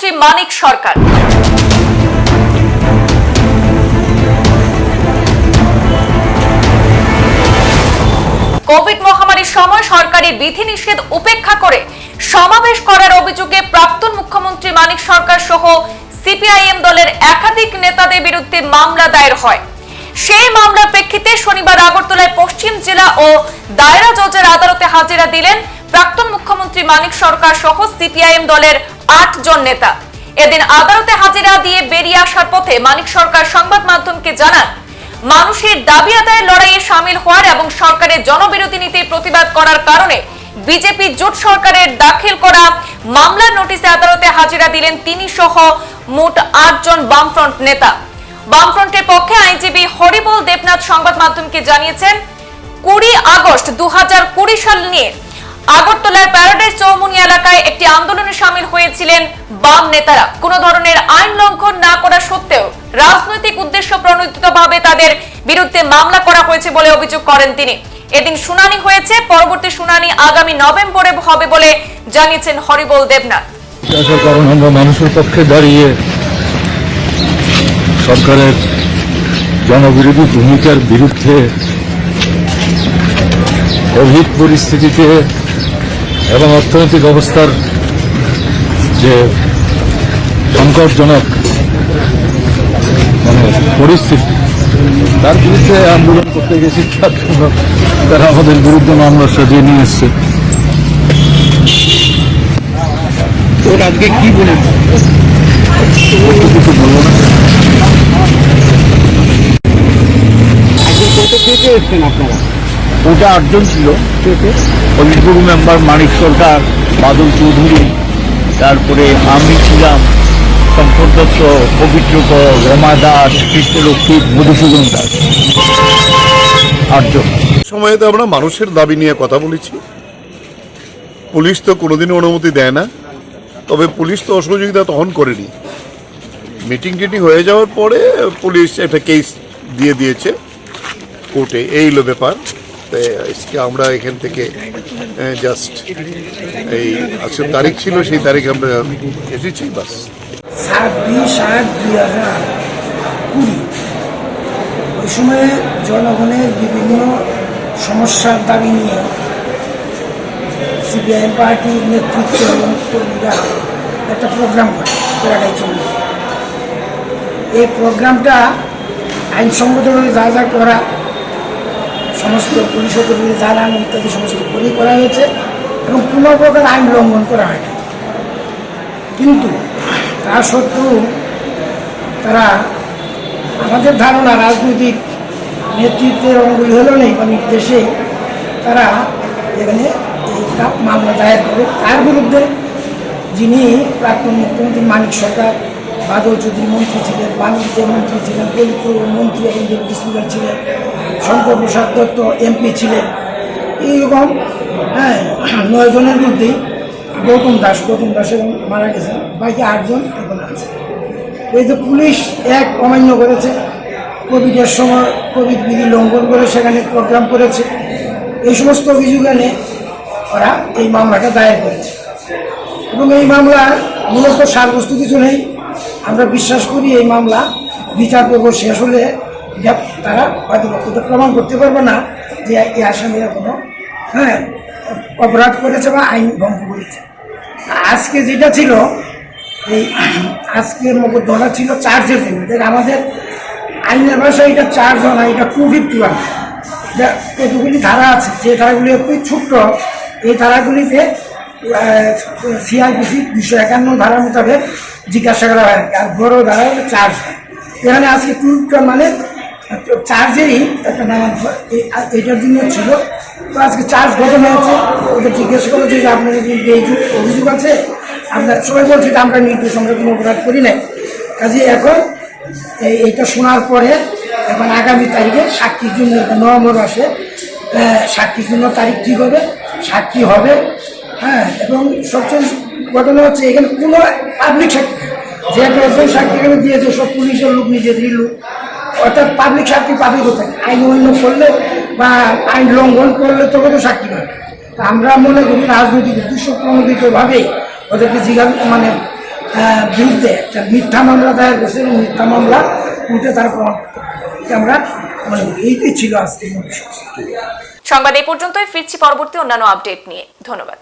মুখ্যমন্ত্রী মানিক সরকার। কোভিড মহামারীর সময় সরকারি বিধিনিষেধ উপেক্ষা করে সমাবেশ করার অভিযোগে প্রাক্তন মুখ্যমন্ত্রী মানিক সরকার সহ সিপিআইএম দলের একাধিক নেতাদের বিরুদ্ধে মামলা দায়ের হয়। সেই মামলার প্রেক্ষিতে শনিবার আগরতলায় পশ্চিম জেলা ও দায়রা জজের আদালতে হাজিরা দিলেন প্রাক্তন মুখ্যমন্ত্রী মানিক সরকার সহ সিপিআইএম দলের আট জন নেতা। এদিন আদালতে হাজিরা দিয়ে বেরিয়ে আসার পথে মানিক সরকার সংবাদ মাধ্যমকে জানান, মানুষের দাবি আদায়ের লড়াইয়ে সামিল হওয়ার এবং সরকারের জনবিরোধী নীতির প্রতিবাদ করার কারণে বিজেপি জোট সরকারের দাখিল করা মামলার নোটিশে আদালতে হাজিরা দিলেন তিনি সহ মোট আটজন বামফ্রন্ট নেতা। বামফ্রন্টের পক্ষে আইনজীবী হরিবল দেবনাথ সংবাদ মাধ্যমকে জানিয়েছেন, কুড়ি আগস্ট দু হাজার কুড়ি সাল নিয়ে আগরতলার প্যারাডাইস চৌমুনি হয়েছিলেন বাম নেতারা। কোন ধরনের আইন লঙ্ঘন না করা সত্ত্বেও রাজনৈতিক উদ্দেশ্য প্রণোদিতভাবে তাদের বিরুদ্ধে মামলা করা হয়েছে বলে অভিযোগ করেন তিনি। এদিন শুনানি হয়েছে, পরবর্তী শুনানি আগামী নভেম্বরে হবে বলে জানিয়েছেন হরিবল দেবনাথ। আমরা মানুষের পক্ষে দাঁড়িয়ে সরকারের জনবিরোধী ভূমিকার বিরুদ্ধে কোভিড পরিস্থিতিতে এবং অর্থনৈতিক অবস্থার যে সংকটজনক মানে পরিস্থিতি তার বিরুদ্ধে আন্দোলন করতে গেছি তার জন্য তারা আমাদের বিরুদ্ধে মামলা সাজিয়ে নিয়ে এসছে। ওর আজকে কি বলেছে কিছু বলব না। আপনারা? ওটা আটজন ছিল। পলিটব্যুরো মেম্বার মানিক সরকার বাদল চৌধুরী তারপরে আমি ছিলাম শঙ্কর দত্ত পবিত্র রমা দাস, কৃষ্ণলক্ষ্মী, মধুসূদন দাস। আটজন। সময়েতে আমরা মানুষের দাবি নিয়ে কথা বলেছি। পুলিশ তো কোনোদিনও অনুমতি দেয় না। তবে পুলিশ তো অসহযোগিতা তখন করেনি। মিটিং টিটিং হয়ে যাওয়ার পরে পুলিশ একটা কেস দিয়ে দিয়েছে। কোর্টে এই হলো ব্যাপার। আমরা এখান থেকে জাস্ট এই আজকে তারিখ ছিল, সেই তারিখে আমরা এসেছি, বাস। দুই হাজার কুড়ি। ওই সময়ে জনগণের বিভিন্ন সমস্যার দাবি নিয়ে সিপিআইএম পার্টির নেতৃত্ব এবং কর্মীরা একটা প্রোগ্রাম করে চন্দ্র এই প্রোগ্রামটা আইনসঙ্গতভাবে যা যা করা সমস্ত পুলিশ কর্মী জ্বালান ইত্যাদি সমস্ত করে করা হয়েছে এবং কোনো প্রকার আইন লঙ্ঘন করা হয়নি কিন্তু তা সত্ত্বেও তারা আমাদের ধারণা রাজনৈতিক নেতৃত্বের অঙ্গুলি হলেও নেই বা নির্দেশে তারা এখানে এইটা মামলা দায়ের করে। তার বিরুদ্ধে যিনি প্রাক্তন মুখ্যমন্ত্রী মানিক সরকার, বাদল চৌধুরী মন্ত্রী ছিলেন, বাণিজ্য মন্ত্রী ছিলেন পবিত্র মন্ত্রী এবং ডেপুটি স্পিকার ছিলেন শঙ্কর প্রসাদ দত্ত এমপি ছিলেন। এইরকম হ্যাঁ নয় জনের মধ্যেই গৌতম দাস গৌতম দাস এবং মারা গেছেন। বাকি আটজন এখন আছে। এই যে পুলিশ এক অমান্য করেছে। কোভিডের সময় কোভিড বিধি লঙ্ঘন করে সেখানে প্রোগ্রাম করেছে। এই সমস্ত অভিযোগ এনে ওরা এই মামলাটা দায়ের করেছে। এবং এই মামলার মূলত সারবস্তু কিছু নেই। আমরা বিশ্বাস করি এই মামলা বিচার পর্ব শেষ হলে তারা বাদীপক্ষকে প্রমাণ করতে পারবে না যে এই আসামিরা কোনো হ্যাঁ অপরাধ করেছে বা আইন ভঙ্গ করেছে। আজকে যেটা ছিল, এই আজকের মোকদ্দমা ছিল চার্জের জন্য আমাদের আইনের ভাষায় এটা চার্জ হয় না এটা টু ফিফটি ওয়ান কতগুলি ধারা আছে, যে ধারাগুলি খুবই ছোট্ট, এই ধারাগুলিতে সিআরপিসি দুশো একান্ন ধারা মোতাবেক জিজ্ঞাসা করা হয় আর বড় ধারা চার্জ হয় এখানে আজকে টু মানে চার্জেরই একটা নাম এটার জন্য ছিল। তো আজকে চার্জ গঠন হয়েছে ওদের জিজ্ঞেস করল যে আপনাদের বিরুদ্ধে এই অভিযোগ আছে? আমরা সবাই বলছি যে আমরা নির্দেশ, আমরা কোনো অপরাধ করি নাই। কাজে এখন এই এইটা শোনার পরে এখন আগামী তারিখে সাক্ষীর জন্য নভেম্বর মাসে সাক্ষীর জন্য তারিখ ঠিক হবে, সাক্ষী হবে। হ্যাঁ এবং সবচেয়ে ঘটনা হচ্ছে, এখানে কোনো পাবলিক সাক্ষী যে একটা সাক্ষী এখানে দিয়েছে, সব পুলিশের লোক, নিজেদেরই লোক। অর্থাৎ পাবলিক সাক্ষী পাবে কোথায়? আইন অন্য করলে বা আইন লঙ্ঘন করলে তোকে তো সাক্ষী পাবে। আমরা মনে করি রাজনৈতিক উদ্দেশ্য প্রণোদিতভাবেই ওদেরকে জিজ্ঞাসা মানে বিরুদ্ধে একটা মিথ্যা মামলা দায়ের করেছে এবং মিথ্যা মামলা উঠে তারা প্রমাণ আমরা মনে এইটাই ছিল আজকে সংবাদ এই পর্যন্তই। ফিরছি পরবর্তী অন্যান্য আপডেট নিয়ে। ধন্যবাদ।